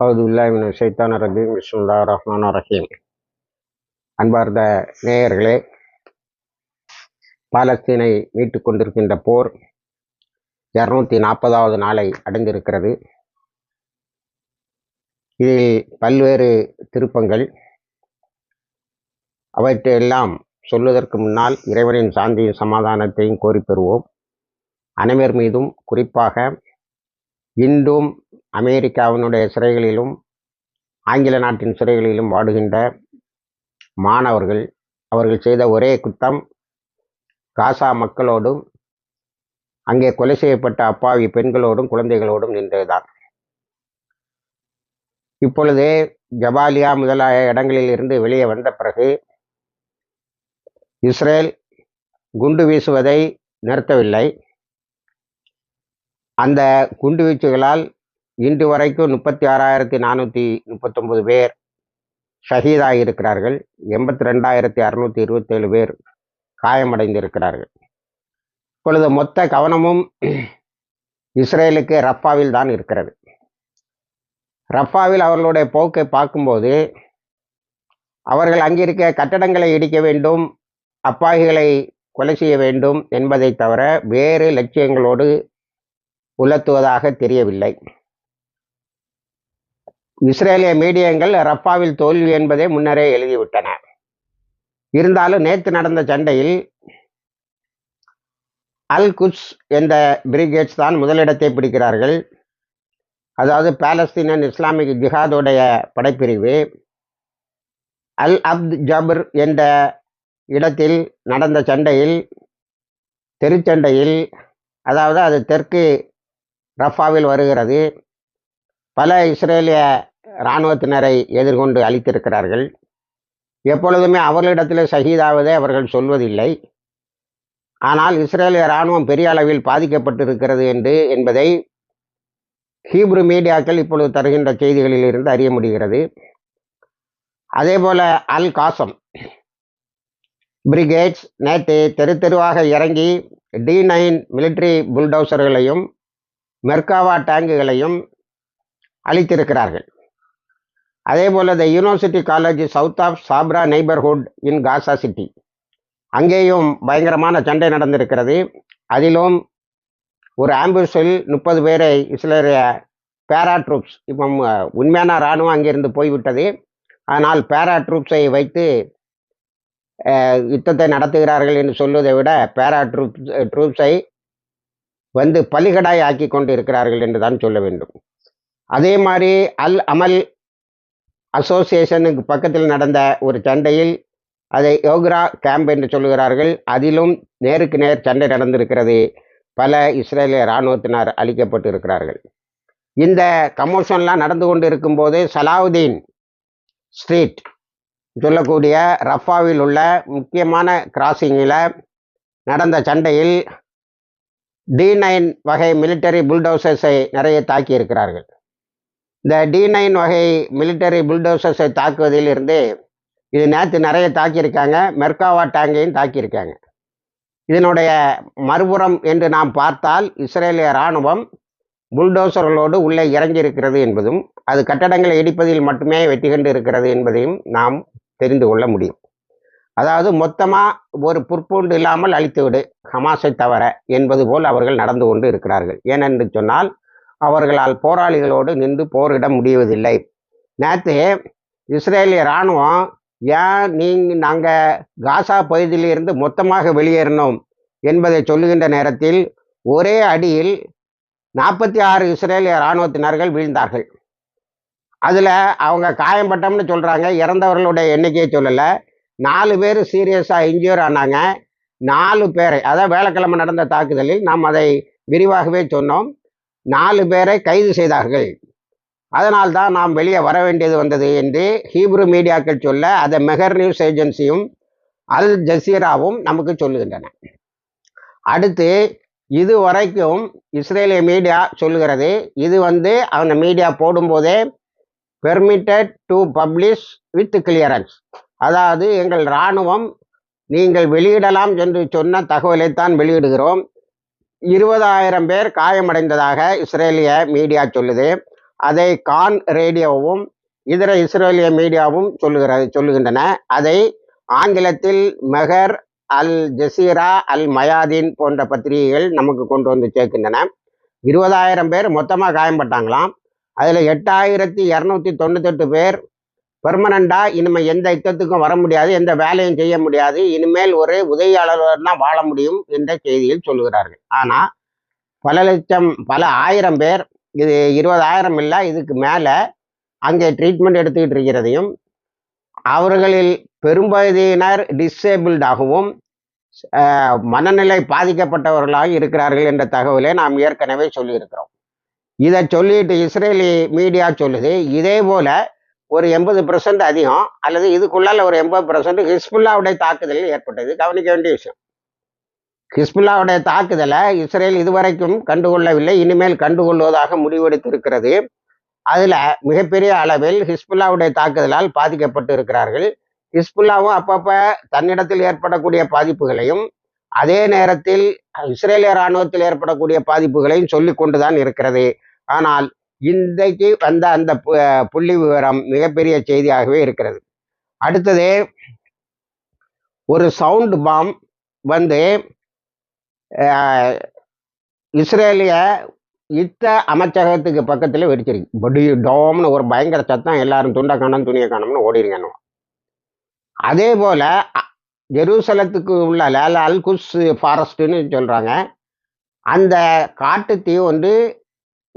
அவது சைத்தான ரஜீம். விஸ்முல்லா ரஹ்மான் ரஹீம். அன்பார்ந்த நேயர்களே பாலஸ்தீனை மீட்டு கொண்டிருக்கின்ற போர் இரநூத்தி நாற்பதாவது நாளை அடைந்திருக்கிறது. இதில் பல்வேறு திருப்பங்கள் அவற்றையெல்லாம் சொல்வதற்கு முன்னால் இறைவனின் சாந்தியும் சமாதானத்தையும் கோரி பெறுவோம். அனைவர் மீதும் குறிப்பாக இன்றும் அமெரிக்காவினுடைய சிறைகளிலும் ஆங்கில நாட்டின் சிறைகளிலும் வாடுகின்ற மாணவர்கள் அவர்கள் செய்த ஒரே குத்தம் காசா மக்களோடும் அங்கே கொலை செய்யப்பட்ட அப்பாவி பெண்களோடும் குழந்தைகளோடும் நின்றதுதான். இப்பொழுது ஜபாலியா முதலாய இடங்களில் இருந்து வெளியே வந்த பிறகு இஸ்ரேல் குண்டு வீசுவதை நிறுத்தவில்லை. அந்த குண்டுவீச்சுகளால் இன்று வரைக்கும் முப்பத்தி ஆறாயிரத்தி நானூற்றி முப்பத்தொம்பது பேர் ஷஹீதாகி இருக்கிறார்கள் எண்பத்தி ரெண்டாயிரத்தி அறநூற்றி இருபத்தேழு பேர் காயமடைந்திருக்கிறார்கள். இப்பொழுது மொத்த கவனமும் இஸ்ரேலுக்கு ரஃபாவில் தான் இருக்கிறது. ரஃபாவில் அவர்களுடைய போக்கை பார்க்கும்போது அவர்கள் அங்கிருக்க கட்டடங்களை இடிக்க வேண்டும் அப்பாவிகளை கொலை செய்ய வேண்டும் என்பதை தவிர வேறு லட்சியங்களோடு உலர்த்துவதாக தெரியவில்லை. இஸ்ரேலிய மீடியங்கள் ரப்பாவில் தோல்வி என்பதை முன்னரே எழுதிவிட்டன. இருந்தாலும் நேற்று நடந்த சண்டையில் அல் குட்ஸ் என்ற பிரிகேட்ஸ் தான் முதலிடத்தை பிடிக்கிறார்கள். அதாவது பாலஸ்தீனன் இஸ்லாமிக் ஜிஹாதுடைய படைப்பிரிவு. அல் அப்த் ஜபர் என்ற இடத்தில் நடந்த சண்டையில் தெருச்சண்டையில் அதாவது அது தெற்கு ரஃபாவில் வருகிறது. பல இஸ்ரேலிய இராணுவத்தினரை எதிர்கொண்டு அளித்திருக்கிறார்கள் எப்பொழுதுமே அவர்களிடத்தில் ஷஹீதாவதே அவர்கள் சொல்வதில்லை. ஆனால் இஸ்ரேலிய இராணுவம் பெரிய அளவில் பாதிக்கப்பட்டிருக்கிறது என்று என்பதை ஹீப்ரு மீடியாக்கள் இப்பொழுது தருகின்ற செய்திகளில் இருந்து அறிய முடிகிறது. அதே போல அல் காசம் பிரிகேட்ஸ் நேற்று தெரு தெருவாக இறங்கி டி நைன் மிலிட்ரி புல்டோசர்களையும் மெர்காவா டேங்குகளையும் அளித்திருக்கிறார்கள். அதே போல் the university college south of Sabra neighbourhood in Gaza City அங்கேயும் பயங்கரமான சண்டை நடந்திருக்கிறது. அதிலும் ஒரு ஆம்புலன்ஸில் முப்பது பேரை இஸ்ரேலிய பேரா ட்ரூப்ஸ் இப்போ உண்மையான இராணுவம் அங்கிருந்து போய்விட்டது. ஆனால் பேரா ட்ரூப்ஸை வைத்து யுத்தத்தை நடத்துகிறார்கள் என்று சொல்வதை விட பேரா ட்ரூப்ஸ் ட்ரூப்ஸை வந்து பலிகடாய் ஆக்கி கொண்டு இருக்கிறார்கள் என்று தான் சொல்ல வேண்டும். அதே மாதிரி அல் அமல் அசோசியேஷனுக்கு பக்கத்தில் நடந்த ஒரு சண்டையில் அதை யோக்ரா கேம்ப் என்று சொல்லுகிறார்கள். அதிலும் நேருக்கு நேர் சண்டை நடந்திருக்கிறது. பல இஸ்ரேலிய இராணுவத்தினர் அளிக்கப்பட்டு இருக்கிறார்கள் இந்த கமோஷன்லாம் நடந்து கொண்டு இருக்கும்போது சலாவுதீன் ஸ்ட்ரீட் சொல்லக்கூடிய ரஃபாவில் உள்ள முக்கியமான கிராசிங்கில் நடந்த சண்டையில் டி நைன் வகை மிலிட்டரி புல்டோசர்ஸை நிறைய தாக்கி இருக்கிறார்கள் இந்த டி நைன் வகை மிலிட்டரி புல்டோசர்ஸை தாக்குவதில் இருந்து இது நேற்று நிறைய தாக்கியிருக்காங்க. மெர்காவா டேங்கையும் தாக்கியிருக்காங்க. இதனுடைய மறுபுறம் என்று நாம் பார்த்தால் இஸ்ரேலிய இராணுவம் புல்டோசர்களோடு உள்ளே இறங்கி இருக்கிறது என்பதும் அது கட்டடங்களை இடிப்பதில் மட்டுமே வெற்றி கண்டு இருக்கிறது என்பதையும் நாம் தெரிந்து கொள்ள முடியும். அதாவது மொத்தமாக ஒரு புற்பூண்டு இல்லாமல் அழித்துவிடு ஹமாஸை தவிர என்பது போல் அவர்கள் நடந்து கொண்டு இருக்கிறார்கள். ஏனென்று சொன்னால் அவர்களால் போராளிகளோடு நின்று போரிட முடிவதில்லை. நேற்று இஸ்ரேலிய இராணுவம் ஏன் நீங்கள் நாங்கள் காசா பகுதியிலிருந்து மொத்தமாக வெளியேறினோம் என்பதை சொல்லுகின்ற நேரத்தில் ஒரே அடியில் நாற்பத்தி ஆறு இஸ்ரேலிய இராணுவத்தினர்கள் வீழ்ந்தார்கள். அதில் அவங்க காயம்பட்டம்னு சொல்கிறாங்க இறந்தவர்களுடைய எண்ணிக்கையை சொல்லலை. நாலு பேர் சீரியஸாக இன்ஜூர் ஆனாங்க. நாலு பேரை அதாவது வேலைக்கிழமை நடந்த தாக்குதலில் நாம் அதை விரிவாகவே சொன்னோம். நாலு பேரை கைது செய்தார்கள். அதனால் தான் நாம் வெளியே வர வேண்டியது வந்தது என்று ஹீப்ரு மீடியாக்கள் சொல்ல அதை மெஹர் நியூஸ் ஏஜென்சியும் அல் ஜசீராவும் நமக்கு சொல்லுகின்றன. அடுத்து இது வரைக்கும் இஸ்ரேலிய மீடியா சொல்லுகிறது இது வந்து அந்த மீடியா போடும்போதே permitted to publish with clearance அதாவது எங்கள் இராணுவம் நீங்கள் வெளியிடலாம் என்று சொன்ன தகவலை தான் வெளியிடுகிறோம். இருபதாயிரம் பேர் காயமடைந்ததாக இஸ்ரேலிய மீடியா சொல்லுது. அதை கான் ரேடியோவும் இதர இஸ்ரேலிய மீடியாவும் சொல்லுகிற சொல்லுகின்றன. அதை ஆங்கிலத்தில் மெஹர் அல் ஜசீரா அல் மயாதீன் போன்ற பத்திரிகைகள் நமக்கு கொண்டு வந்து சேர்க்கின்றன. இருபதாயிரம் பேர் மொத்தமாக காயம்பட்டாங்களாம். அதில் எட்டாயிரத்தி இரநூத்தி தொண்ணூத்தெட்டு பேர் பெர்மனண்டா இனிமேல் எந்த யுத்தத்துக்கும் வர முடியாது எந்த வேலையும் செய்ய முடியாது. இனிமேல் ஒரு உதவியாளர் தான் வாழ முடியும் என்ற செய்தியில் சொல்லுகிறார்கள். ஆனால் பல லட்சம் பல ஆயிரம் பேர் இது இருபதாயிரம் இல்லை இதுக்கு மேலே அங்கே ட்ரீட்மெண்ட் எடுத்துக்கிட்டு இருக்கிறதையும் அவர்களில் பெரும்பகுதியினர் டிசேபிள்டாகவும் மனநிலை பாதிக்கப்பட்டவர்களாக இருக்கிறார்கள் என்ற தகவலை நாம் ஏற்கனவே சொல்லியிருக்கிறோம். இதை சொல்லிட்டு இஸ்ரேலி மீடியா சொல்லுது இதே போல ஒரு எண்பது பெர்சன்ட் அதிகம் அல்லது இதுக்குள்ளால ஒரு எண்பது பெர்சன்ட் ஹிஸ்புல்லாவுடைய தாக்குதலில் ஏற்பட்டது. கவனிக்க வேண்டிய விஷயம். ஹிஸ்புல்லாவுடைய தாக்குதலை இஸ்ரேல் இதுவரைக்கும் கண்டுகொள்ளவில்லை இனிமேல் கண்டுகொள்வதாக முடிவெடுத்திருக்கிறது. அதில் மிகப்பெரிய அளவில் ஹிஸ்புல்லாவுடைய தாக்குதலால் பாதிக்கப்பட்டு இருக்கிறார்கள் ஹிஸ்புல்லாவும் அப்பப்போ தன்னிடத்தில் ஏற்படக்கூடிய பாதிப்புகளையும் அதே நேரத்தில் இஸ்ரேலிய இராணுவத்தில் ஏற்படக்கூடிய பாதிப்புகளையும் சொல்லி கொண்டுதான் இருக்கிறது. ஆனால் இன்றைக்கு வந்த அந்த புள்ளி விவரம் மிகப்பெரிய செய்தியாகவே இருக்கிறது. அடுத்தது ஒரு சவுண்ட் பாம் வந்து இஸ்ரேலிய யுத்த அமைச்சகத்துக்கு பக்கத்தில் வெடிச்சிருக்கு. படி டோம்னு ஒரு பயங்கர சத்தம் எல்லாரும் துண்டை காணும் துணியை காணும்னு ஓடிடுங்க அதே போல ஜெருசலத்துக்கு உள்ள லேல அல்குஸ் ஃபாரஸ்ட்டுன்னு சொல்கிறாங்க அந்த காட்டு தீ வந்து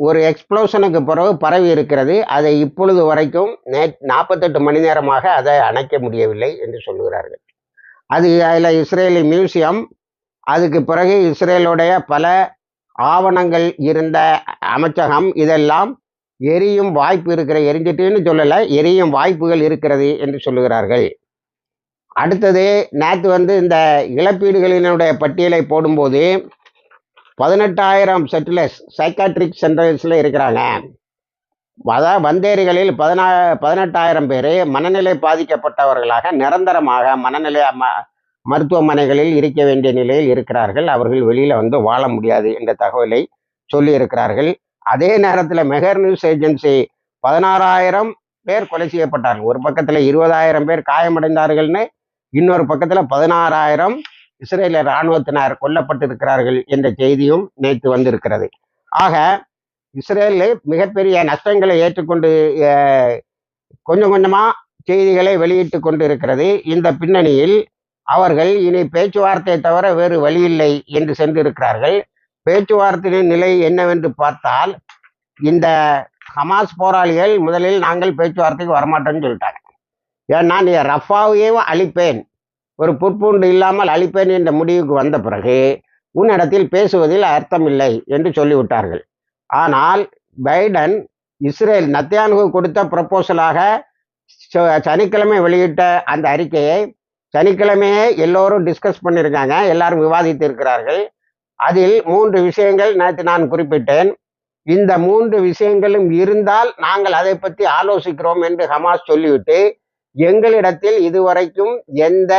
ஒரு எக்ஸ்ப்ளோஷனுக்கு பிறகு பரவி இருக்கிறது. அதை இப்பொழுது வரைக்கும் நே நாற்பத்தெட்டு மணி நேரமாக அதை அணைக்க முடியவில்லை என்று சொல்லுகிறார்கள். அது அதில் இஸ்ரேலி மியூசியம் அதுக்கு பிறகு இஸ்ரேலுடைய பல ஆவணங்கள் இருந்த அமைச்சகம் இதெல்லாம் எரியும் வாய்ப்பு இருக்கிற எரிஞ்சிட்டுன்னு சொல்லலை எரியும் வாய்ப்புகள் இருக்கிறது என்று சொல்லுகிறார்கள். அடுத்தது நேற்று வந்து இந்த இழப்பீடுகளினுடைய பட்டியலை போடும்போது பதினெட்டாயிரம் செட்டிலர்ஸ் சைக்காட்ரிக் சென்டர்ஸில் இருக்கிறாங்க. அதாவது வந்தேரிகளில் பதினா பதினெட்டாயிரம் பேர் மனநிலை பாதிக்கப்பட்டவர்களாக நிரந்தரமாக மனநிலை ம மருத்துவமனைகளில் இருக்க வேண்டிய நிலையில் இருக்கிறார்கள். அவர்கள் வெளியில் வந்து வாழ முடியாது என்ற தகவலை சொல்லியிருக்கிறார்கள் அதே நேரத்தில் மெகர் நியூஸ் ஏஜென்சி பதினாறாயிரம் பேர் கொலை செய்யப்பட்டார்கள். ஒரு பக்கத்தில் இருபதாயிரம் பேர் காயமடைந்தார்கள்னு இன்னொரு பக்கத்தில் பதினாறாயிரம் இஸ்ரேலிய இராணுவத்தினர் கொல்லப்பட்டிருக்கிறார்கள் என்ற செய்தியும் நேற்று வந்திருக்கிறது. ஆக இஸ்ரேலில் மிகப்பெரிய நஷ்டங்களை ஏற்றுக்கொண்டு கொஞ்சம் கொஞ்சமாக செய்திகளை வெளியிட்டு கொண்டு இருக்கிறது இந்த பின்னணியில் அவர்கள் இனி பேச்சுவார்த்தை தவிர வேறு வழியில்லை என்று சென்றிருக்கிறார்கள். பேச்சுவார்த்தையின் நிலை என்னவென்று பார்த்தால் இந்த ஹமாஸ் போராளிகள் முதலில் நாங்கள் பேச்சுவார்த்தைக்கு வரமாட்டோம்னு சொல்லிட்டாங்க. ஏன்னா நீ ரஃபாவையும் அழிப்பேன். ஒரு புற்பூண்டு இல்லாமல் அழிப்பேன் என்ற முடிவுக்கு வந்த பிறகு உன்னிடத்தில் பேசுவதில் அர்த்தமில்லை என்று சொல்லிவிட்டார்கள். ஆனால் பைடன் இஸ்ரேல் நத்தியானுகு கொடுத்த ப்ரப்போசலாக சனிக்கிழமை வெளியிட்ட அந்த அறிக்கையை சனிக்கிழமையே எல்லோரும் டிஸ்கஸ் பண்ணியிருக்காங்க எல்லாரும் விவாதித்து இருக்கிறார்கள் அதில் மூன்று விஷயங்கள் நேற்று நான் குறிப்பிட்டேன். இந்த மூன்று விஷயங்களும் இருந்தால் நாங்கள் அதை பற்றி ஆலோசிக்கிறோம் என்று ஹமாஸ் சொல்லிவிட்டு எங்களிடத்தில் இதுவரைக்கும் எந்த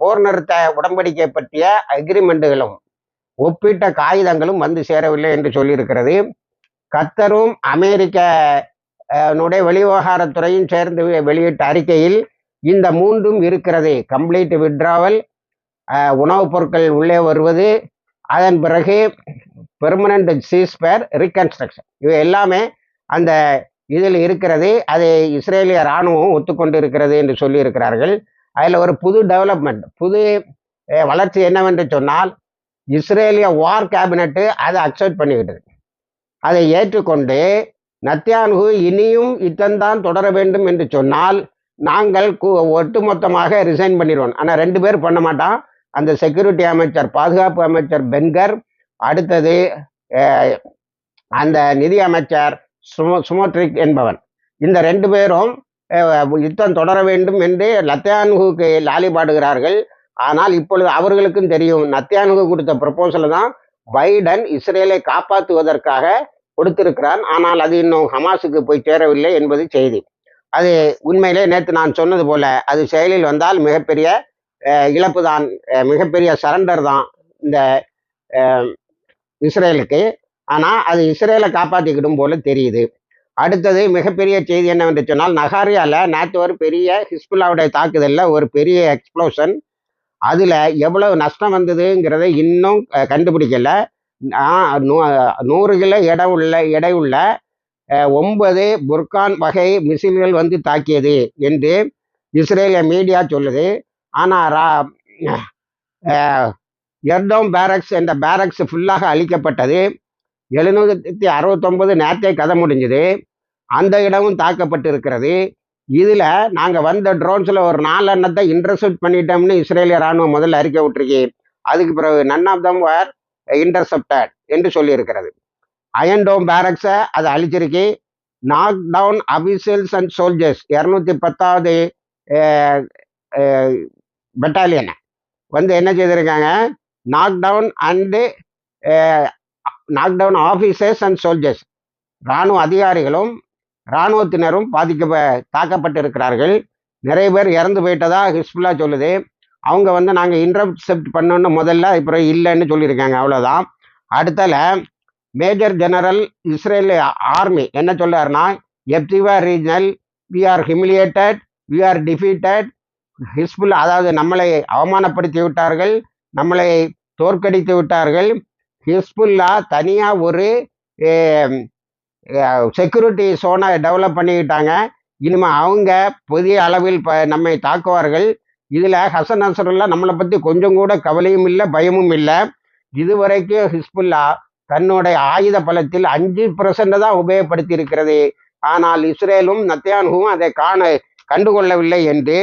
போர் நிறுத்த உடன்படிக்கை பற்றிய அக்ரிமெண்ட்டுகளும் ஒப்பிட்ட காகிதங்களும் வந்து சேரவில்லை என்று சொல்லியிருக்கிறது. கத்தரும் அமெரிக்க னுடைய வெளிவிவகாரத்துறையும் சேர்ந்து வெளியிட்ட அறிக்கையில் இந்த மூன்றும் இருக்கிறது. கம்ப்ளீட் விட்ராவல் உணவுப் பொருட்கள் உள்ளே வருவது அதன் பிறகு பெர்மனன்ட் சீஸ்பேர் ரீகன்ஸ்ட்ரக்ஷன் இவை எல்லாமே அந்த இதில் இருக்கிறது அதை இஸ்ரேலிய இராணுவம் ஒத்துக்கொண்டு இருக்கிறது என்று சொல்லியிருக்கிறார்கள். அதில் ஒரு புது டெவலப்மெண்ட் புது வளர்ச்சி என்னவென்று சொன்னால் இஸ்ரேலிய வார் கேபினட்டு அதை அக்செப்ட் பண்ணிக்கிட்டது. அதை ஏற்றுக்கொண்டு நத்தியான்கு இனியும் இத்தன்தான் தொடர வேண்டும் என்று சொன்னால் நாங்கள் ஒட்டுமொத்தமாக ரிசைன் பண்ணிடுவோம். ஆனால் ரெண்டு பேர் பண்ண மாட்டான். அந்த செக்யூரிட்டி அமைச்சர் பாதுகாப்பு அமைச்சர் பென்கர் அடுத்தது அந்த நிதி அமைச்சர் சுமோ சுமோட்ரிக் என்பவன். இந்த ரெண்டு பேரும் யுத்தம் தொடர வேண்டும் என்று நத்தியானுகுக்கு லாலிபாடுகிறார்கள் ஆனால் இப்பொழுது அவர்களுக்கும் தெரியும் நத்தியானுகு கொடுத்த ப்ரப்போசலை தான் பைடன் இஸ்ரேலை காப்பாற்றுவதற்காக கொடுத்திருக்கிறான். ஆனால் அது இன்னும் ஹமாஸுக்கு போய் சேரவில்லை என்பது செய்தி. அது உண்மையிலே நேற்று நான் சொன்னது போல அது செயலில் வந்தால் மிகப்பெரிய இழப்பு தான் மிகப்பெரிய சரண்டர் தான் இந்த இஸ்ரேலுக்கு. ஆனால் அது இஸ்ரேலை காப்பாற்றிக்கிடும் போல தெரியுது. அடுத்தது மிகப்பெரிய செய்தி என்னவென்று சொன்னால் நகாரியாவில் நேற்று ஒரு பெரிய ஹிஸ்புல்லாவுடைய தாக்குதலில் ஒரு பெரிய எக்ஸ்ப்ளோஷன் அதில் எவ்வளவு நஷ்டம் வந்ததுங்கிறத இன்னும் கண்டுபிடிக்கலை. நூ- நூறு கிலோ எடை உள்ள எடை உள்ள ஒன்பது புர்கான் வகை மிசில்கள் வந்து தாக்கியது என்று இஸ்ரேலிய மீடியா சொல்லுது. ஆனால் எர்டோம் பேரக்ஸ் என்ற பேரக்ஸ் ஃபுல்லாக அழிக்கப்பட்டது. எழுநூத்தி அறுபத்தொன்பது நேற்றே கதை முடிஞ்சுது. அந்த இடமும் தாக்கப்பட்டு இருக்கிறது இதில் நாங்கள் வந்த ட்ரோன்ஸில் ஒரு நாலு எண்ணத்தை இன்டர்செப்ட் பண்ணிட்டோம்னு இஸ்ரேலிய ராணுவம் முதல்ல அறிக்கை விட்டுருக்கு. அதுக்கு பிறகு none of them where intercepted என்று சொல்லியிருக்கிறது. அயன்டோம் பேரக்ஸை அதை அழிச்சிருக்கு. Knock down officials and soldiers இரநூத்தி பத்தாவது பெட்டாலியனை வந்து என்ன செய்திருக்காங்க? Knock down and knock down officers and soldiers இராணுவ அதிகாரிகளும் இராணுவத்தினரும் பாதிக்க தாக்கப்பட்டிருக்கிறார்கள். நிறைய பேர் இறந்து போயிட்டதா ஹிஸ்புல்லா சொல்லுது. அவங்க வந்து நாங்கள் இன்டர்செப்ட் பண்ணோன்னு முதல்ல அப்புறம் இல்லைன்னு சொல்லியிருக்காங்க. அவ்வளோதான் அடுத்தல மேஜர் ஜெனரல் இஸ்ரேல் ஆர்மி என்ன சொல்லாருன்னா எப்திவா regional we are humiliated we are defeated Hezbollah அதாவது நம்மளை அவமானப்படுத்தி விட்டார்கள் நம்மளை தோற்கடித்து விட்டார்கள். ஹிஸ்புல்லா தனியாக ஒரு செக்யூரிட்டி சோனை டெவலப் பண்ணிக்கிட்டாங்க. இனிமேல் அவங்க புதிய அளவில் ப நம்மை தாக்குவார்கள். இதில் ஹசன் நசருல்லா நம்மளை பற்றி கொஞ்சம் கூட கவலையும் இல்லை பயமும் இல்லை. இதுவரைக்கும் ஹிஸ்புல்லா தன்னுடைய ஆயுத பலத்தில் அஞ்சு பர்சன்ட் தான் உபயோகப்படுத்தி இருக்கிறது ஆனால் இஸ்ரேலும் நத்தியானுவும் அதை காண கண்டுகொள்ளவில்லை என்று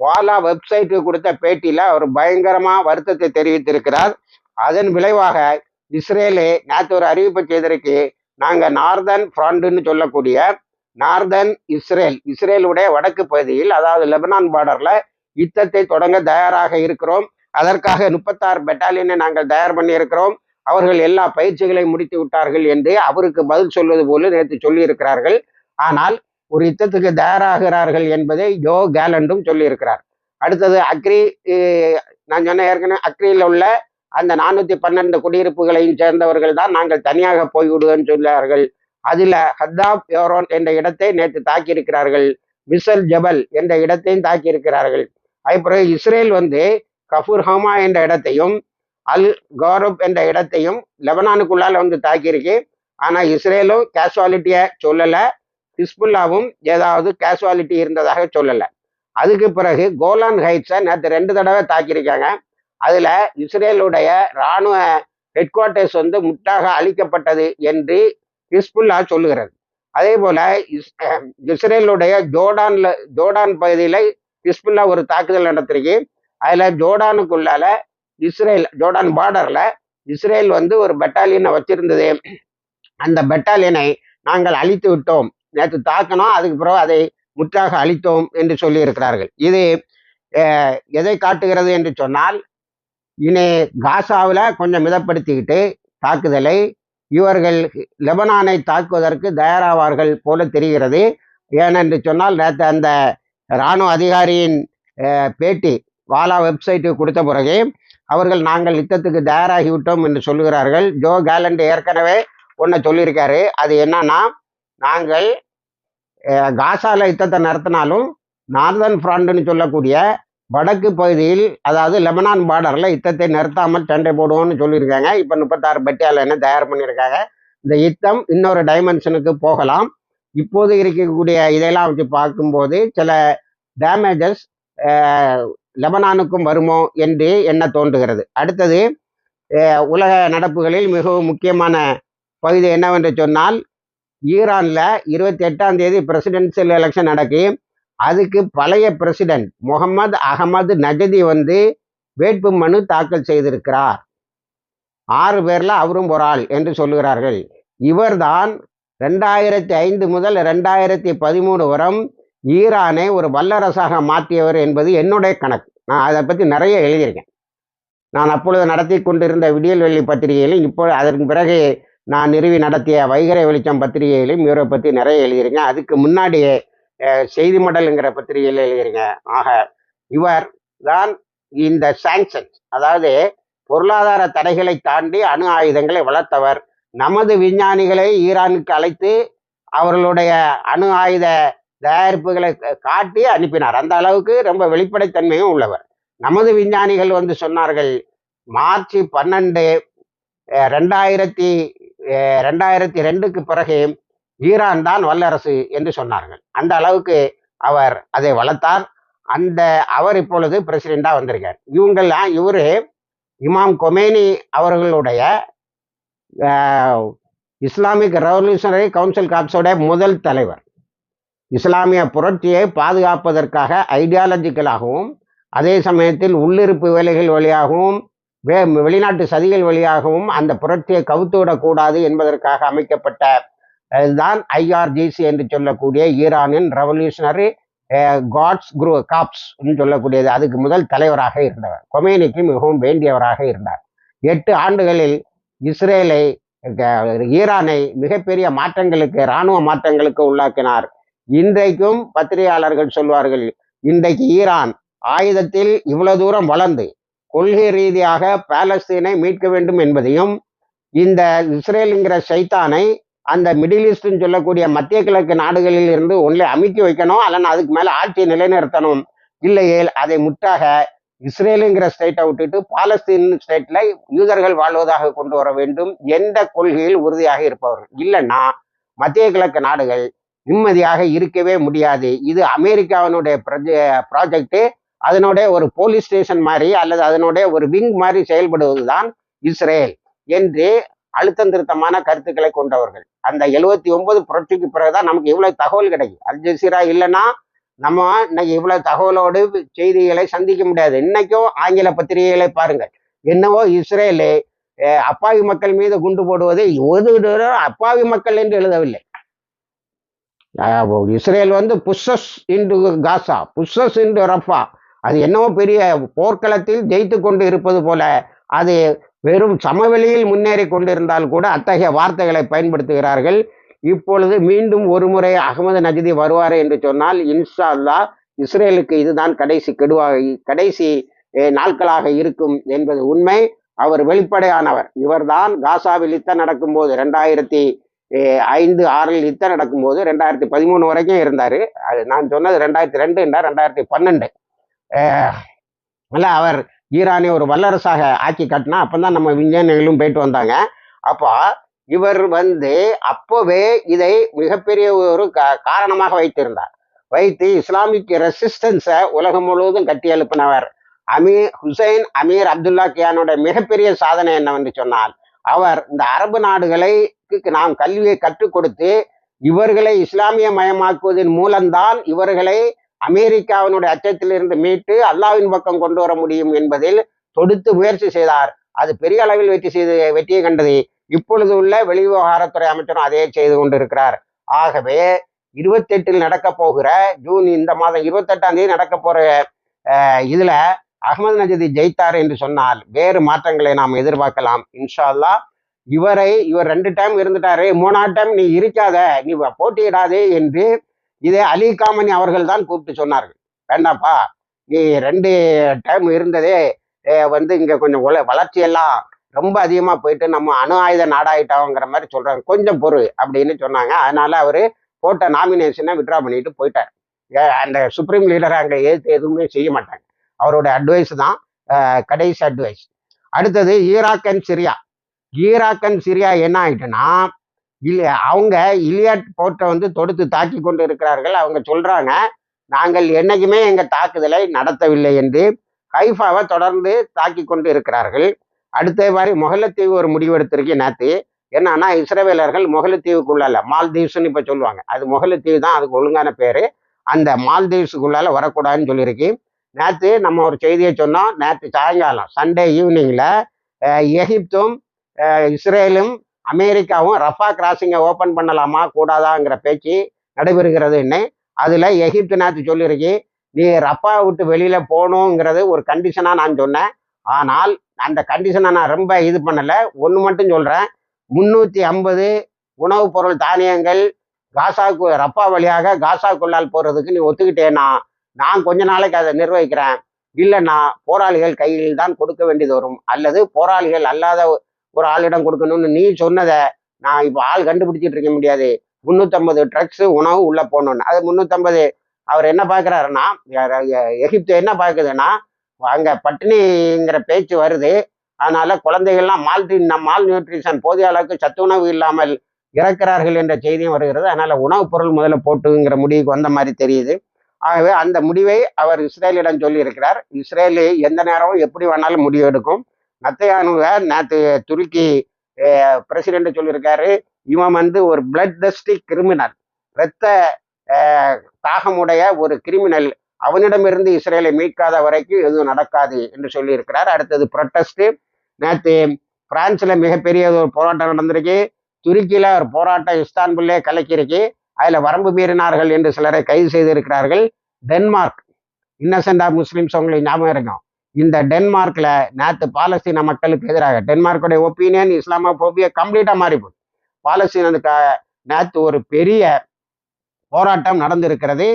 வாலா வெப்சைட்டுக்கு கொடுத்த பேட்டியில் அவர் பயங்கரமாக வருத்தத்தை தெரிவித்திருக்கிறார். அதன் விளைவாக இஸ்ரேலே நேற்று ஒரு அறிவிப்பு செய்திருக்கு. நாங்கள் நார்தன் ஃப்ரண்ட்னு சொல்லக்கூடிய நார்தன் இஸ்ரேல் இஸ்ரேலுடைய வடக்கு பகுதியில் அதாவது லெபனான் பார்டரில் யுத்தத்தை தொடங்க தயாராக இருக்கிறோம். அதற்காக முப்பத்தாறு பெட்டாலியனை நாங்கள் தயார் பண்ணி இருக்கிறோம் அவர்கள் எல்லா பயிற்சிகளையும் முடித்து விட்டார்கள் என்று அவருக்கு பதில் சொல்வது போல நேற்று சொல்லியிருக்கிறார்கள். ஆனால் ஒரு யுத்தத்துக்கு தயாராகிறார்கள் என்பதை ஜோ கேலண்டும் சொல்லியிருக்கிறார். அடுத்தது அக்ரி நான் சொன்ன ஏற்கனவே அக்ரியில் உள்ள அந்த நானூற்றி பன்னெண்டு குடியிருப்புகளையும் சேர்ந்தவர்கள் தான் நாங்கள் தனியாக போய்விடுவோம்னு சொன்னார்கள். அதில் ஹத்தாப் யோரோன் என்ற இடத்தை நேற்று தாக்கியிருக்கிறார்கள். மிசல் ஜபல் என்ற இடத்தையும் தாக்கியிருக்கிறார்கள். அதுபிறகு இஸ்ரேல் வந்து கஃபூர் ஹமா என்ற இடத்தையும் அல் கௌரப் என்ற இடத்தையும் லெபனானுக்குள்ளால வந்து தாக்கியிருக்கு. ஆனால் இஸ்ரேலும் கேஷுவாலிட்டியை சொல்லலை. ஹிஸ்புல்லாவும் ஏதாவது கேஷுவாலிட்டி இருந்ததாக சொல்லலை. அதுக்கு பிறகு கோலான் ஹைட்ஸை நேற்று ரெண்டு தடவை தாக்கியிருக்காங்க. அதில் இஸ்ரேலுடைய இராணுவ ஹெட் குவார்ட்டர்ஸ் வந்து முட்டாக அழிக்கப்பட்டது என்று ஹிஸ்புல்லா சொல்லுகிறது. அதே போல இஸ் இஸ்ரேலுடைய ஜோர்டான்ல ஜோர்டான் பகுதியில் ஹிஸ்புல்லா ஒரு தாக்குதல் நடத்திருக்கு. அதில் ஜோர்டானுக்குள்ளால இஸ்ரேல் ஜோர்டான் பார்டர்ல இஸ்ரேல் வந்து ஒரு பெட்டாலியனை வச்சிருந்தது. அந்த பெட்டாலியனை நாங்கள் அழித்து விட்டோம். நேற்று தாக்கணும் அதுக்கு பிறகு அதை முற்றாக அழித்தோம் என்று சொல்லியிருக்கிறார்கள். இது எதை காட்டுகிறது என்று சொன்னால் இனி காசாவில் கொஞ்சம் மிதப்படுத்திக்கிட்டு தாக்குதலை இவர்கள் லெபனானை தாக்குவதற்கு தயாராவார்கள் போல தெரிகிறது. ஏனென்று சொன்னால் நேற்று அந்த இராணுவ அதிகாரியின் பேட்டி வாலா வெப்சைட்டுக்கு கொடுத்த பிறகு அவர்கள் நாங்கள் யுத்தத்துக்கு தயாராகிவிட்டோம் என்று சொல்லுகிறார்கள். ஜோ கேலண்ட் ஏற்கனவே ஒன்று சொல்லியிருக்காரு. அது என்னன்னா நாங்கள் காசாவில் காசால யுத்தத்தை நடத்தினாலும் நார்தன் ஃப்ரண்ட்னு சொல்லக்கூடிய வடக்கு பகுதியில் அதாவது லெபனான் பார்டரில் யுத்தத்தை நிறுத்தாமல் சண்டை போடுவோம்னு சொல்லியிருக்காங்க. இப்போ முப்பத்தாறு பட்டியாலனை தயார் பண்ணியிருக்காங்க? இந்த யுத்தம் இன்னொரு டைமென்ஷனுக்கு போகலாம். இப்போது இருக்கக்கூடிய இதெல்லாம் வச்சு பார்க்கும்போது சில டேமேஜஸ் லெபனானுக்கும் வருமோ என்று என்ன தோன்றுகிறது? அடுத்தது உலக நடப்புகளில் மிகவும் முக்கியமான பகுதி என்னவென்று சொன்னால் ஈரானில் இருபத்தி எட்டாம் தேதி பிரசிடென்சியல் எலெக்ஷன் நடக்கு. அதுக்கு பழைய பிரசிடென்ட் முகமது அகமது நஜதி வந்து வேட்பு மனு தாக்கல் செய்திருக்கிறார். ஆறு பேர்ல அவரும் ஒரு ஆள் என்று சொல்லுகிறார்கள். இவர்தான் ரெண்டாயிரத்தி ஐந்து முதல் ரெண்டாயிரத்தி பதிமூணு வரம் ஈரானை ஒரு வல்லரசாக மாற்றியவர் என்பது என்னுடைய கணக்கு. நான் அதை பற்றி நிறைய எழுதியிருக்கேன். நான் அப்பொழுது நடத்தி கொண்டிருந்த விடியல் வெள்ளி பத்திரிகையிலும் இப்போ அதற்கு பிறகு நான் நிறுவி நடத்திய வைகரை வெளிச்சம் பத்திரிகையிலும் இவரை பற்றி நிறைய எழுதியிருக்கேன். அதுக்கு முன்னாடியே செய்தி மடலுங்கிற பத்திரிகையில் எழுதுறீங்க ஆக இவர் தான் இந்த சாங்ஷன்ஸ் அதாவது பொருளாதார தடைகளை தாண்டி அணு ஆயுதங்களை வளர்த்தவர். நமது விஞ்ஞானிகளை ஈரானுக்கு அழைத்து அவர்களுடைய அணு ஆயுத தயாரிப்புகளை காட்டி அனுப்பினார். அந்த அளவுக்கு ரொம்ப வெளிப்படைத்தன்மையும் உள்ளவர். நமது விஞ்ஞானிகள் வந்து சொன்னார்கள் மார்ச் பன்னெண்டு ரெண்டாயிரத்தி ரெண்டாயிரத்தி ரெண்டுக்கு பிறகு ஈரான் தான் வல்லரசு என்று சொன்னார்கள். அந்த அளவுக்கு அவர் அதை வளர்த்தார். அந்த அவர் இப்பொழுது பிரசிடெண்டாக வந்திருக்கார். இவங்கெல்லாம் இவரு இமாம் கொமேனி அவர்களுடைய இஸ்லாமிக் ரெவல்யூஷனரி கவுன்சில் காப்ஸோட முதல் தலைவர். இஸ்லாமிய புரட்சியை பாதுகாப்பதற்காக ஐடியாலஜிக்கலாகவும் அதே சமயத்தில் உள்ளிருப்பு வேலைகள் வழியாகவும் வே வெளிநாட்டு சதிகள் வழியாகவும் அந்த புரட்சியை கவுத்து விடக்கூடாது என்பதற்காக அமைக்கப்பட்ட தான் ஐஆர்ஜிசி என்று சொல்லக்கூடிய ஈரானின் ரெவல்யூஷனரி காட்ஸ் குரூ காப்ஸ் சொல்லக்கூடியது. அதுக்கு முதல் தலைவராக இருந்தவர். கொமேனிக்கு மிகவும் வேண்டியவராக இருந்தார். எட்டு ஆண்டுகளில் இஸ்ரேலை ஈரானை மிகப்பெரிய மாற்றங்களுக்கு இராணுவ மாற்றங்களுக்கு உள்ளாக்கினார். இன்றைக்கும் பத்திரிகையாளர்கள் சொல்வார்கள் இன்றைக்கு ஈரான் ஆயுதத்தில் இவ்வளவு தூரம் வளர்ந்து கொள்கை ரீதியாக பாலஸ்தீனை மீட்க வேண்டும் என்பதையும் இந்த இஸ்ரேலுங்கிற சைத்தானை அந்த மிடில் ஈஸ்ட்னு சொல்லக்கூடிய மத்திய கிழக்கு நாடுகளில் இருந்து ஒன்றை அமுக்கி வைக்கணும். அல்லனா அதுக்கு மேலே ஆட்சியை நிலைநிறுத்தணும். இல்லையேல் அதை முற்றாக இஸ்ரேலுங்கிற ஸ்டேட்டை விட்டுட்டு பாலஸ்தீன் ஸ்டேட்ல யூதர்கள் வாழ்வதாக கொண்டு வர வேண்டும். எந்த கொள்கையில் உறுதியாக இருப்பவர்கள்? இல்லைன்னா மத்திய கிழக்கு நாடுகள் நிம்மதியாக இருக்கவே முடியாது. இது அமெரிக்காவினுடைய ப்ராஜெக்ட் அதனுடைய ஒரு போலீஸ் ஸ்டேஷன் மாதிரி அல்லது அதனுடைய ஒரு விங் மாதிரி செயல்படுவதுதான் இஸ்ரேல். என்று அழுத்தம் திருத்தமான கருத்துக்களை கொண்டவர்கள். அந்த எழுவத்தி ஒன்பது புரட்சிக்கு பிறகுதான் நமக்கு இவ்வளவு தகவல் கிடைக்கும் அல் ஜசீரா இல்லைன்னா நம்ம இன்னைக்கு இவ்வளவு தகவலோடு செய்திகளை சந்திக்க முடியாது. இன்னைக்கும் ஆங்கில பத்திரிகைகளை பாருங்கள். என்னவோ இஸ்ரேலு அப்பாவி மக்கள் மீது குண்டு போடுவதை ஒரு அப்பாவி மக்கள் என்று எழுதவில்லை. இஸ்ரேல் வந்து புஷஸ் இன்டு காசா புஷஸ் இன்று ரஃபா. அது என்னவோ பெரிய போர்க்களத்தில் ஜெயித்து கொண்டு இருப்பது போல அது வெறும் சமவெளியில் முன்னேறி கொண்டிருந்தால் கூட அத்தகைய வார்த்தைகளை பயன்படுத்துகிறார்கள். இப்பொழுது மீண்டும் ஒரு முறை அகமது நஜிதி வருவார் என்று சொன்னால் இன்ஷா அல்லாஹ் இஸ்ரேலுக்கு இதுதான் கடைசி கெடுவாக கடைசி நாட்களாக இருக்கும் என்பது உண்மை. அவர் வெளிப்படையானவர். இவர்தான் காசாவில் யுத்தம் நடக்கும்போது ரெண்டாயிரத்தி ஐந்து ஆறில் யுத்தம் நடக்கும்போது ரெண்டாயிரத்தி பதிமூணு வரைக்கும் இருந்தார். அது நான் சொன்னது ரெண்டாயிரத்தி ரெண்டுண்டா ரெண்டாயிரத்தி பன்னெண்டு. அல்ல அவர் ஈரானை ஒரு வல்லரசாக ஆக்கி காட்டினா அப்பதான் நம்ம விஞ்ஞானிகளும் போயிட்டு வந்தாங்க. அப்போ இவர் வந்து அப்போவே இதை மிகப்பெரிய ஒரு க காரணமாக வைத்திருந்தார். வைத்து இஸ்லாமிக் ரெசிஸ்டன்ஸை உலகம் முழுவதும் கட்டி எழுப்பினவர் அமீர் ஹுசைன் அமீர் அப்துல்லா கியானோட மிகப்பெரிய சாதனை என்னவென்று சொன்னால் அவர் இந்த அரபு நாடுகளுக்கு நாம் கல்வியை கற்றுக் கொடுத்து இவர்களை இஸ்லாமிய மயமாக்குவதன் மூலம்தான் இவர்களை அமெரிக்காவினுடைய அச்சத்திலிருந்து மீட்டு அல்லாவின் பக்கம் கொண்டு வர முடியும் என்பதில் தொடுத்து முயற்சி செய்தார். அது பெரிய அளவில் வெற்றி செய்து வெற்றியை கண்டது. இப்பொழுது உள்ள வெளிவிவகாரத்துறை அமைச்சரும் அதே செய்து கொண்டிருக்கிறார். ஆகவே இருபத்தெட்டில் நடக்க போகிற ஜூன் இந்த மாதம் இருபத்தெட்டாம் தேதி நடக்க போற அஹ், இதுல அகமது நஜதி ஜெயித்தார் என்று சொன்னால் வேறு மாற்றங்களை நாம் எதிர்பார்க்கலாம். இன்ஷா அல்லாஹ் இவரை இவர் ரெண்டு டைம் இருந்துட்டாரு மூணாவது டைம் நீ இருக்காத நீ போட்டியிடாதே என்று இதே அலி காமனி அவர்கள் தான் கூப்பிட்டு சொன்னார்கள். வேண்டாப்பா நீ ரெண்டு டைம் இருந்ததே வந்து இங்கே கொஞ்சம் உல வளர்ச்சியெல்லாம் ரொம்ப அதிகமாக போயிட்டு நம்ம அணு ஆயுத நாடாயிட்டோங்கிற மாதிரி சொல்கிறாங்க கொஞ்சம் பொறு அப்படின்னு சொன்னாங்க. அதனால அவர் போட்ட நாமினேஷனை விட்ரா பண்ணிட்டு போயிட்டார். அந்த சுப்ரீம் லீடரை அங்கே ஏற்று எதுவுமே செய்ய மாட்டாங்க. அவரோட அட்வைஸ் தான் கடைசி அட்வைஸ் அடுத்தது Iraq and Syria. Iraq and Syria என்ன ஆகிட்டுன்னா இல்லை அவங்க இலியாட் போர்ட்டை வந்து தொடுத்து தாக்கி கொண்டு இருக்கிறார்கள். அவங்க சொல்றாங்க நாங்கள் என்னைக்குமே எங்கள் தாக்குதலை நடத்தவில்லை என்று ஹைஃபாவை தொடர்ந்து தாக்கி கொண்டு இருக்கிறார்கள். அடுத்த மாதிரி முகலத்தீவு ஒரு முடிவெடுத்திருக்கு நேற்று என்னன்னா இஸ்ரேவேலர்கள் முகலத்தீவுக்குள்ளால மால்தீவ்ஸ்னு இப்போ சொல்லுவாங்க. அது முகலத்தீவு தான் அதுக்கு ஒழுங்கான பேர். அந்த மால்தீவ்ஸுக்குள்ளால வரக்கூடாதுன்னு சொல்லியிருக்கு. நேற்று நம்ம ஒரு செய்தியை சொன்னோம். நேற்று சாயங்காலம் சண்டே ஈவினிங்கில் எகிப்தும் இஸ்ரேலும் அமெரிக்காவும் ரஃபா கிராசிங்கை ஓப்பன் பண்ணலாமா கூடாதாங்கிற பேச்சு நடைபெறுகிறதுன்னு அதில் எகிப்து நாத்து சொல்லியிருக்கு நீ ரஃபா விட்டு வெளியில போகணுங்கிறது ஒரு கண்டிஷனாக நான் சொன்னேன். ஆனால் அந்த கண்டிஷனை நான் ரொம்ப இது பண்ணலை. ஒன்று மட்டும் சொல்கிறேன் முந்நூற்றி ஐம்பது உணவுப் பொருள் தானியங்கள் காசாக்கு ரப்பா வழியாக காசாக்குள்ளால் போகிறதுக்கு நீ ஒத்துக்கிட்டேன்னா நான் கொஞ்ச நாளைக்கு அதை நிர்வகிக்கிறேன். இல்லைன்னா போராளிகள் கையில் தான் கொடுக்க வேண்டியது வரும். அல்லது போராளிகள் அல்லாத ஒரு ஆளிடம் கொடுக்கணும்னு நீ சொன்னதை நான் இப்போ ஆள் கண்டுபிடிச்சிட்டு இருக்க முடியாது. முந்நூற்றம்பது ட்ரக்ஸ் உணவு உள்ளே போகணுன்னு அது முந்நூற்றம்பது அவர் என்ன பார்க்குறாருன்னா எகிப்து என்ன பார்க்குதுன்னா அங்கே பட்டினிங்கிற பேச்சு வருது. அதனால குழந்தைகள்லாம் மால்டி மால் நியூட்ரிஷன் போதிய அளவுக்கு சத்துணவு இல்லாமல் இறக்கிறார்கள் என்ற செய்தியும் வருகிறது. அதனால உணவுப் பொருள் முதல்ல போட்டுங்கிற முடிவுக்கு வந்த மாதிரி தெரியுது. ஆகவே அந்த முடிவை அவர் இஸ்ரேலிடம் சொல்லி இருக்கிறார் இஸ்ரேலு எந்த நேரமும் எப்படி வேணாலும் முடிவு எடுக்கும் நத்தையானுங்க நேற்று துருக்கி பிரசிடென்ட் சொல்லியிருக்காரு இவன் வந்து ஒரு பிளட் தஸ்டி கிரிமினல் இரத்த தாகமுடைய ஒரு கிரிமினல் அவனிடமிருந்து இஸ்ரேலை மீட்காத வரைக்கும் எதுவும் நடக்காது என்று சொல்லியிருக்கிறார். அடுத்தது ப்ரொட்டஸ்ட் நேற்று பிரான்ஸில் மிகப்பெரிய ஒரு போராட்டம் நடந்திருக்கு. துருக்கியில் ஒரு போராட்டம் இஸ்தான்புல்லே கலக்கியிருக்கு. அதில் வரம்பு மீறினார்கள் என்று சிலரை கைது செய்திருக்கிறார்கள். டென்மார்க் இன்னசென்ட் ஆஃப் முஸ்லீம்ஸ் அவங்களை ஞாபகம் இருக்கும் இந்த டென்மார்க்கில் நேற்று பாலஸ்தீன மக்களுக்கு எதிராக டென்மார்க்குடைய ஒப்பீனியன் இஸ்லாமோபியா கம்ப்ளீட்டாக மாறி போகுது பாலஸ்தீனத்துக்கு நேற்று ஒரு பெரிய போராட்டம் நடந்திருக்கிறது.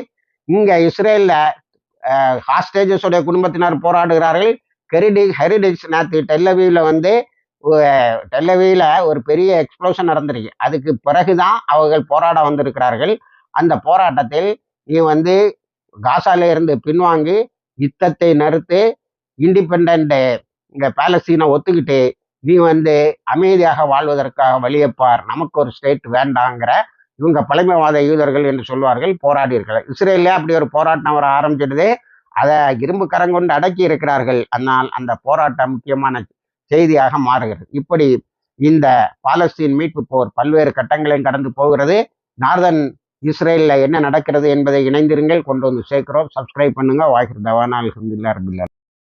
இங்கே இஸ்ரேலில் ஹாஸ்டேஜஸோடைய குடும்பத்தினர் போராடுகிறார்கள். ஹெரிடி ஹெரிடேஜ் நேற்று டெல்லவியில் வந்து டெல்லவியில் ஒரு பெரிய எக்ஸ்ப்ளோஷன் நடந்திருக்கு. அதுக்கு பிறகுதான் அவர்கள் போராட வந்திருக்கிறார்கள். அந்த போராட்டத்தில் நீ வந்து காசால இருந்து பின்வாங்கி யுத்தத்தை நிறுத்து இண்டிபெண்ட் இந்த பாலஸ்தீனை ஒத்துக்கிட்டு நீ வந்து அமைதியாக வாழ்வதற்காக வழியப்பார். நமக்கு ஒரு ஸ்டேட் வேண்டாங்கிற இவங்க பழமைவாத யூதர்கள் என்று சொல்வார்கள் போராடி இருக்கிறார் அப்படி ஒரு போராட்டம் வர ஆரம்பிச்சிடுது அதை இரும்பு கரங்கொண்டு அடக்கி இருக்கிறார்கள். ஆனால் அந்த போராட்டம் முக்கியமான செய்தியாக மாறுகிறது. இப்படி இந்த பாலஸ்தீன் மீட்பு போர் பல்வேறு கட்டங்களையும் கடந்து போகிறது. நார்தன் இஸ்ரேலில் என்ன நடக்கிறது என்பதை இணைந்திருங்கள். கொண்டு வந்து சேர்க்கிறோம். சப்ஸ்கிரைப் பண்ணுங்க. வாய்ஸ் தவானால் அலமதுல்லா ரபில்லா